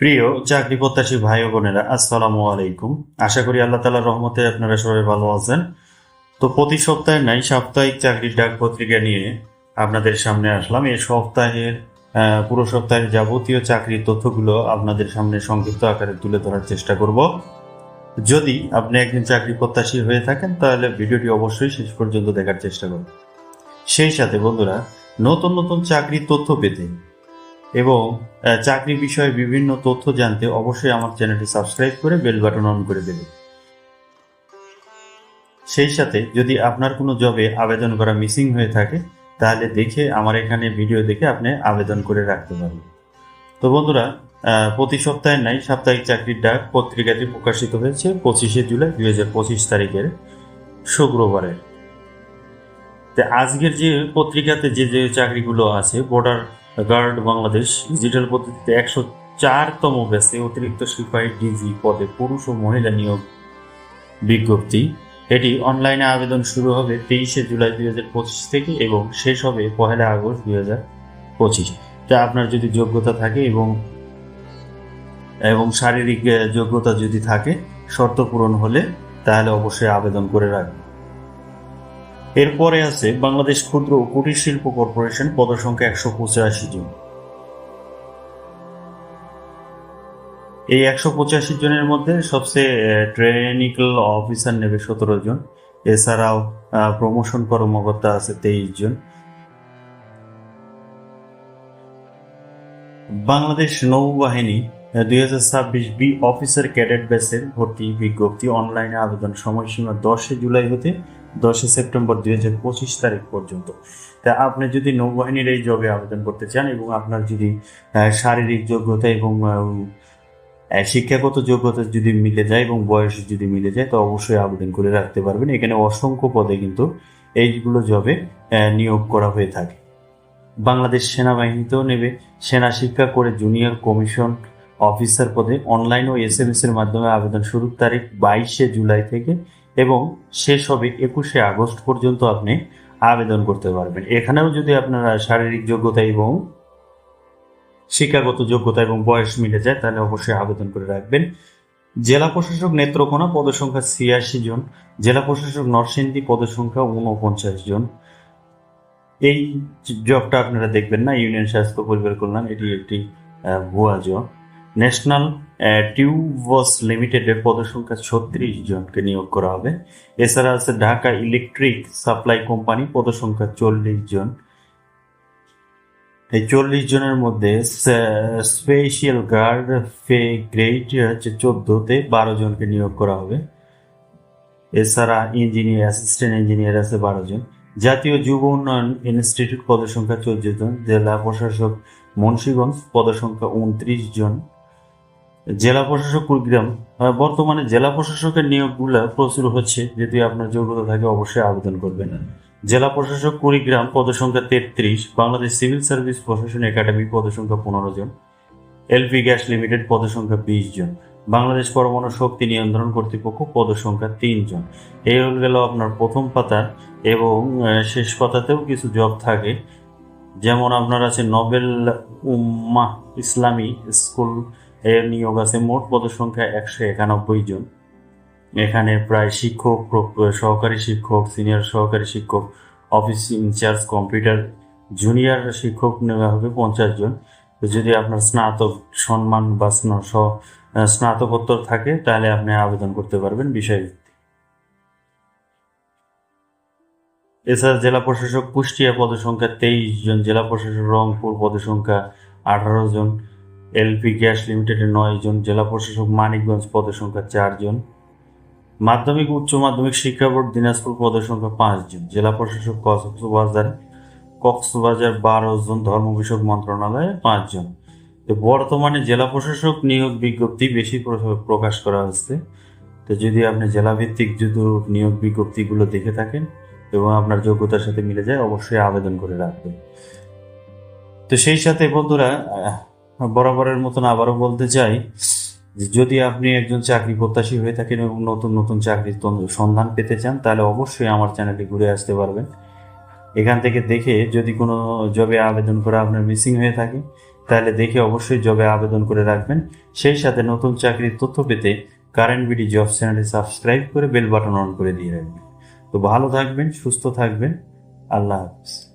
প্রিয় চাকরি প্রত্যাশী ভাই বোনেরা, আসসালামু আলাইকুম। আশা করি আল্লাহ তালার রহমতে আপনারা সবাই ভালো আছেন। তো প্রতি সপ্তাহে নাই, সাপ্তাহিক চাকরির ডাক পত্রিকা নিয়ে আপনাদের সামনে আসলাম। এই সপ্তাহের পুরো সপ্তাহের যাবতীয় চাকরির তথ্যগুলো আপনাদের সামনে সংক্ষিপ্ত আকারে তুলে ধরার চেষ্টা করব। যদি আপনি একজন চাকরি প্রত্যাশী হয়ে থাকেন, তাহলে ভিডিওটি অবশ্যই শেষ পর্যন্ত দেখার চেষ্টা করুন। সেই সাথে বন্ধুরা, নতুন নতুন চাকরির তথ্য পেতে এবং চাকরি বিষয়ে বিভিন্ন তথ্য জানতে অবশ্যই আমার চ্যানেলটি সাবস্ক্রাইব করে বেল বাটন অন করে দেবেন। সেই সাথে যদি আপনার কোনো জবে আবেদন করা মিসিং হয়ে থাকে, তাহলে দেখে আমার এখানে ভিডিও দেখে আপনি আবেদন করে রাখতে পারবেন। তো বন্ধুরা প্রতি সপ্তাহে নাই, সাপ্তাহিক চাকরির ডাক পত্রিকাটি প্রকাশিত হয়েছে পঁচিশে জুলাই দুই হাজার পঁচিশ তারিখের শুক্রবারে। আজকের যে পত্রিকাতে যে যে চাকরিগুলো আছে বর্ডার গার্ড বাংলাদেশ ডিজিটাল পদ্ধতিতে একশো চারতম ব্যাচে অতিরিক্ত সিপাহী ডিজি পদে পুরুষ ও মহিলা নিয়োগ বিজ্ঞপ্তি। এটি অনলাইনে আবেদন শুরু হবে তেইশে জুলাই দুই হাজার পঁচিশ থেকে এবং শেষ হবে পহেলা আগস্ট দুই হাজার পঁচিশ। তা আপনার যদি যোগ্যতা থাকে এবং এবং শারীরিক যোগ্যতা যদি থাকে, শর্ত পূরণ হলে তাহলে অবশ্যই আবেদন করে রাখবেন। এরপরে আছে বাংলাদেশ ক্ষুদ্র ও কুটির শিল্প কর্পোরেশন পদসংখ্যা একশো পঁচাশি জন। এই একশো পঁচাশি জনের মধ্যে সবচেয়ে ট্রেনিক্যাল অফিসার নেবে সতেরো জন। এছাড়াও প্রমোশন কর্মকর্তা আছে তেইশ জন। বাংলাদেশ নৌবাহিনী দুই হাজার ছাব্বিশ বি অফিসার ক্যাডেট ব্যাচের ভর্তি বিজ্ঞপ্তি অনলাইনে আবেদন সময়সীমা দশে জুলাই হতে দশই সেপ্টেম্বর দুই হাজার পঁচিশ তারিখ পর্যন্ত। তা আপনি যদি নৌবাহিনীর এই জবে আবেদন করতে চান এবং আপনার যদি শারীরিক যোগ্যতা এবং শিক্ষাগত যোগ্যতা যদি মিলে যায় এবং বয়স যদি মিলে যায়, তো অবশ্যই আবেদন করে রাখতে পারবেন। এখানে অসংখ্য পদে কিন্তু এইগুলো জবে নিয়োগ করা হয়ে থাকে। বাংলাদেশ সেনাবাহিনীতেও নেবে। সেনা শিক্ষা করে জুনিয়র কমিশন অফিসার পদে। অনলাইন ও এস এম এস এর মাধ্যমে আবেদন শুরুর তারিখ বাইশে জুলাই থেকে এবং শেষ হবে একুশে আগস্ট পর্যন্ত আপনি আবেদন করতে পারবেন। এখানেও যদি আপনারা শারীরিক যোগ্যতা এবং শিক্ষাগত যোগ্যতা এবং বয়স মিলে যায়, তাহলে অবশ্যই আবেদন করে রাখবেন। জেলা প্রশাসক নেত্রকোনা, পদসংখ্যা ছিয়াশি জন। জেলা প্রশাসক নরসিংদী, পদসংখ্যা উনপঞ্চাশ জন। এই জবটা আপনারা দেখবেন না। ইউনিয়ন স্বাস্থ্য পরিবার কল্যাণ, এটি একটি ভুয়া জব ন্যাশনাল টিউবস লিমিটেডের পদসংখ্যা ছত্রিশ জনকে নিয়োগ করা হবে। এছাড়া আছে ঢাকা ইলেকট্রিক সাপ্লাই কোম্পানি পদসংখ্যা চল্লিশ জন। এই চল্লিশ জনের মধ্যে স্পেশিয়াল গার্ড ফে গ্রেড হচ্ছে চোদ্দতে বারো জনকে নিয়োগ করা হবে। এছাড়া ইঞ্জিনিয়ার, অ্যাসিস্ট্যান্ট ইঞ্জিনিয়ার আছে বারো জন। জাতীয় যুব উন্নয়ন ইনস্টিটিউট পদসংখ্যা চোদ্দ জন। জেলা প্রশাসক মুন্সীগঞ্জ পদসংখ্যা উনত্রিশ জন। জেলা প্রশাসক কুড়িগ্রাম বর্তমানে জেলা প্রশাসকের নিয়োগগুলো প্রচুর হচ্ছে যদি আপনার যোগ্যতা থাকে অবশ্যই আবেদন করবেন। জেলা প্রশাসক কুড়িগ্রাম পদসংখ্যা তেত্রিশ, বাংলাদেশ সিভিল সার্ভিস প্রশাসন একাডেমি পদসংখ্যা পনেরো জন, এলপি গ্যাস লিমিটেড পদসংখ্যা বিশ জন, বাংলাদেশ পরমাণু শক্তি নিয়ন্ত্রণ কর্তৃপক্ষ পদসংখ্যা তিনজন এই হল গেল আপনার প্রথম পাতা এবং শেষ পাতাতেও কিছু জব থাকে। যেমন আপনার আছে নোবেল উম্মা ইসলামী স্কুল এর নিয়োগ আছে মোট পদসংখ্যা একশো একানব্বই জন। এখানে প্রায় শিক্ষক সহকারী শিক্ষক, সিনিয়র সহকারী শিক্ষক, অফিস ইনচার্জ, কম্পিউটার জুনিয়র শিক্ষক নেওয়া হবে পঞ্চাশ জন। যদি আপনার স্নাতক সম্মান বা স্ন- স্নাতকোত্তর থাকে, তাহলে আপনি আবেদন করতে পারবেন বিষয়ভিত্তিক। এছাড়া জেলা প্রশাসক কুষ্টিয়া পদসংখ্যা তেইশ জন, জেলা প্রশাসক রংপুর পদসংখ্যা আঠারো জন এলপি গ্যাস লিমিটেডের নয় জন, জেলা প্রশাসক মানিকগঞ্জ পদসংখ্যা চার জন। মাধ্যমিক, উচ্চ মাধ্যমিক শিক্ষা বোর্ড দিনাজপুর পদসংখ্যা পাঁচ জন। জেলা প্রশাসক কক্সবাজার কক্সবাজার বারো জন, ধর্ম বিষয়ক মন্ত্রণালয়ে পাঁচ জন। তো বর্তমানে জেলা প্রশাসক নিয়োগ বিজ্ঞপ্তি বেশি প্রকাশ করা হচ্ছে। তো যদি আপনি জেলা ভিত্তিক যদি নিয়োগ বিজ্ঞপ্তিগুলো দেখে থাকেন এবং আপনার যোগ্যতার সাথে মিলে যায়, অবশ্যই আবেদন করে রাখবেন। তো সেই সাথে বন্ধুরা বরাবরের মতন আবারও বলতে চাই যদি আপনি একজন চাকরি প্রত্যাশী হয়ে থাকেন এবং নতুন নতুন চাকরির সন্ধান পেতে চান, তাহলে অবশ্যই আমার চ্যানেলে ঘুরে আসতে পারবেন। এখান থেকে দেখে যদি কোনো জবে আবেদন করা আপনার মিসিং হয়ে থাকে, তাহলে দেখে অবশ্যই জবে আবেদন করে রাখবেন। সেই সাথে নতুন চাকরির তথ্য পেতে কারেন্ট বিডি জব চ্যানেলে সাবস্ক্রাইব করে বেল বাটন অন করে দিয়ে রাখবেন। তো ভালো থাকবেন, সুস্থ থাকবেন। আল্লাহ হাফিজ।